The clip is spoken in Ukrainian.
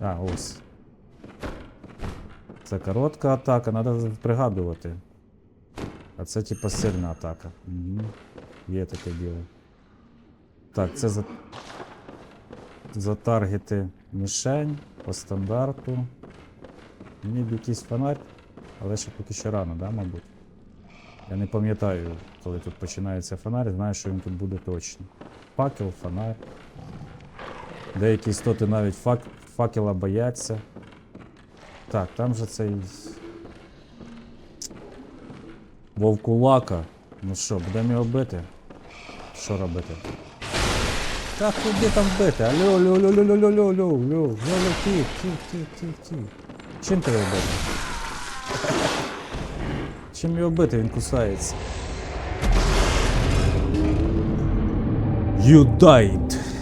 А, ось. Це коротка атака, треба пригадувати. А це типа сильна атака. Угу. Є таке діло. Так, це за. Затаргети мішень по стандарту. Мені б якийсь фонарь, але ще поки що рано, да, мабуть. Я не пам'ятаю, коли тут починається фонарь, знаю, що він тут буде точно. Факел, фонарь. Деякі істоти навіть фак... факела бояться. Так, там же цей. Вовкулака. Ну що, будемо його бити? Що робити? Так, куди там бити? Алло, алло, алло, алло, алло, алло, алло, алло, алло, ті, ті, ті, ті, ті. Чим тебе бити? Чим його бити, він кусається. You died!